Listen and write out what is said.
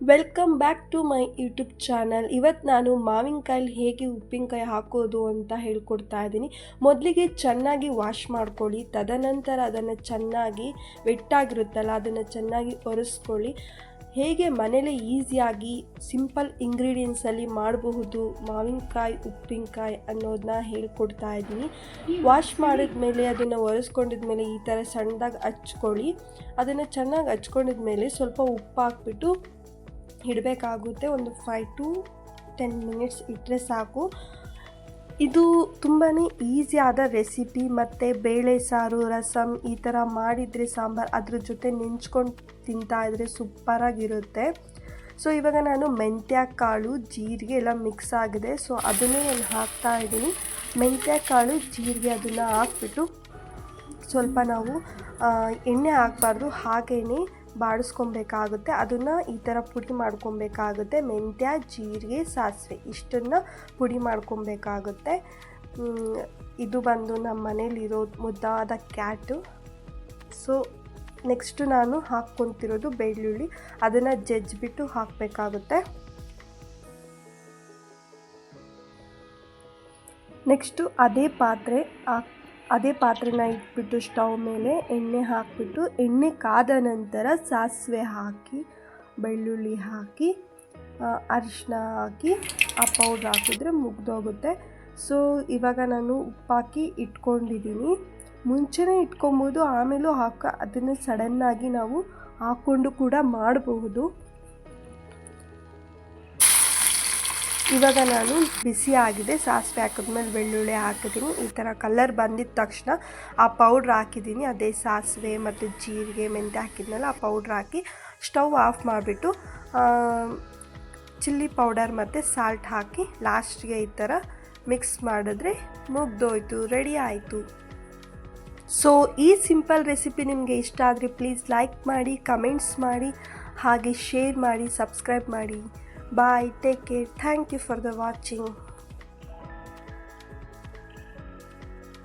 Welcome back to my YouTube channel ಇವತ್ತು ನಾನು ಮಾವಿನಕಾಯಲ್ಲಿ ಹೇಗೆ ಉಪ್ಪಿನಕಾಯಿ ಹಾಕೋದು ಅಂತ ಹೇಳ್ಕೊಡ್ತಾ ಇದ್ದೀನಿ. ಮೊದಲಿಗೆ ಚೆನ್ನಾಗಿ ವಾಶ್ ಮಾಡ್ಕೊಳ್ಳಿ, ತದನಂತರ ಅದನ್ನು ಚೆನ್ನಾಗಿ ವೆಟ್ಟಾಗಿರುತ್ತಲ್ಲ, ಅದನ್ನು ಚೆನ್ನಾಗಿ ಒರೆಸ್ಕೊಳ್ಳಿ. ಹೇಗೆ ಮನೇಲಿ ಈಸಿಯಾಗಿ ಸಿಂಪಲ್ ಇಂಗ್ರೀಡಿಯೆಂಟ್ಸಲ್ಲಿ ಮಾಡಬಹುದು ಮಾವಿನಕಾಯಿ, ಉಪ್ಪಿನಕಾಯಿ ಅನ್ನೋದನ್ನ ಹೇಳ್ಕೊಡ್ತಾ ಇದ್ದೀನಿ. ವಾಶ್ ಮಾಡಿದ್ಮೇಲೆ ಅದನ್ನು ಒರೆಸ್ಕೊಂಡಿದ್ಮೇಲೆ ಈ ಥರ ಸಣ್ಣದಾಗಿ ಹಚ್ಕೊಳ್ಳಿ. ಅದನ್ನು ಚೆನ್ನಾಗಿ ಹಚ್ಕೊಂಡಿದ್ಮೇಲೆ ಸ್ವಲ್ಪ ಉಪ್ಪು ಹಾಕ್ಬಿಟ್ಟು ಇಡಬೇಕಾಗುತ್ತೆ ಒಂದು ಫೈವ್ ಟು ಟೆನ್ ಮಿನಿಟ್ಸ್ ಇಟ್ಟರೆ ಸಾಕು. ಇದು ತುಂಬಾ ಈಸಿಯಾದ ರೆಸಿಪಿ ಮತ್ತು ಬೇಳೆ ಸಾರು ರಸಮ್ ಈ ಥರ ಮಾಡಿದರೆ ಸಾಂಬಾರು ಅದ್ರ ಜೊತೆ ನೆಂಚ್ಕೊಂಡು ತಿಂತಾ ಇದ್ರೆ ಸೂಪರಾಗಿರುತ್ತೆ ಸೊ ಇವಾಗ ನಾನು ಮೆಂತ್ಯ ಕಾಳು ಜೀರಿಗೆ ಎಲ್ಲ ಮಿಕ್ಸ್ ಆಗಿದೆ. ಸೊ ಅದನ್ನೇ ನಾನು ಹಾಕ್ತಾ ಇದ್ದೀನಿ. ಮೆಂತ್ಯ ಕಾಳು ಜೀರಿಗೆ ಅದನ್ನು ಹಾಕ್ಬಿಟ್ಟು ಸ್ವಲ್ಪ ನಾವು ಎಣ್ಣೆ ಹಾಕಬಾರ್ದು. ಹಾಗೇ ಬಾಡಿಸ್ಕೊಬೇಕಾಗುತ್ತೆ ಅದನ್ನು ಈ ಥರ ಪುಡಿ ಮಾಡ್ಕೊಬೇಕಾಗುತ್ತೆ ಮೆಂತ್ಯ, ಜೀರಿಗೆ, ಸಾಸಿವೆ ಇಷ್ಟನ್ನು ಪುಡಿ ಮಾಡ್ಕೊಬೇಕಾಗುತ್ತೆ ಇದು ಬಂದು ನಮ್ಮ ಮನೇಲಿರೋ ಮುದ್ದಾದ ಕ್ಯಾಟು. ಸೊ ನೆಕ್ಸ್ಟು ನಾನು ಹಾಕ್ಕೊತಿರೋದು ಬೆಳ್ಳುಳ್ಳಿ. ಅದನ್ನು ಜಜ್ಜಿಬಿಟ್ಟು ಹಾಕಬೇಕಾಗುತ್ತೆ. ನೆಕ್ಸ್ಟು ಅದೇ ಪಾತ್ರೆ ಅದೇ ಪಾತ್ರೆನ ಇಟ್ಬಿಟ್ಟು ಸ್ಟವ್ ಮೇಲೆ ಎಣ್ಣೆ ಹಾಕಿಬಿಟ್ಟು, ಎಣ್ಣೆ ಕಾದ ನಂತರ ಸಾಸಿವೆ ಹಾಕಿ, ಬೆಳ್ಳುಳ್ಳಿ ಹಾಕಿ ಅರಿಶಿನ ಹಾಕಿ, ಆ ಪೌಡ್ರ್ ಹಾಕಿದ್ರೆ ಮುಗ್ದೋಗುತ್ತೆ. ಸೊ ಇವಾಗ ನಾನು ಉಪ್ಪಾಕಿ ಇಟ್ಕೊಂಡಿದ್ದೀನಿ ಮುಂಚೆನೇ ಇಟ್ಕೊಬೋದು, ಆಮೇಲೂ ಹಾಕ, ಅದನ್ನು ಸಡನ್ನಾಗಿ ನಾವು ಹಾಕ್ಕೊಂಡು ಕೂಡ ಮಾಡಬಹುದು. ಇವಾಗ ನಾನು ಬಿಸಿ ಆಗಿದೆ, ಸಾಸಿವೆ ಹಾಕಿದ್ಮೇಲೆ ಬೆಳ್ಳುಳ್ಳಿ ಹಾಕಿದ್ದೀನಿ. ಈ ಥರ ಕಲ್ಲರ್ ಬಂದಿದ್ದ ತಕ್ಷಣ ಆ ಪೌಡ್ರ್ ಹಾಕಿದ್ದೀನಿ. ಅದೇ ಸಾಸಿವೆ ಮತ್ತು ಜೀರಿಗೆ, ಮೆಂತ್ಯ ಹಾಕಿದ್ನಲ್ಲ, ಆ ಪೌಡ್ರ್ ಹಾಕಿ ಸ್ಟವ್ ಆಫ್ ಮಾಡಿಬಿಟ್ಟು ಚಿಲ್ಲಿ ಪೌಡರ್ ಮತ್ತು ಸಾಲ್ಟ್ ಹಾಕಿ ಲಾಸ್ಟ್ಗೆ ಈ ಥರ ಮಿಕ್ಸ್ ಮಾಡಿದ್ರೆ ಮುಗ್ದೋಯ್ತು ರೆಡಿ ಆಯಿತು. ಸೊ ಈ ಸಿಂಪಲ್ ರೆಸಿಪಿ ನಿಮಗೆ ಇಷ್ಟ ಆದರೆ ಪ್ಲೀಸ್ ಲೈಕ್ ಮಾಡಿ ಕಮೆಂಟ್ಸ್ ಮಾಡಿ, ಹಾಗೆ ಶೇರ್ ಮಾಡಿ ಸಬ್ಸ್ಕ್ರೈಬ್ ಮಾಡಿ. Bye. Take care. Thank you for the watching.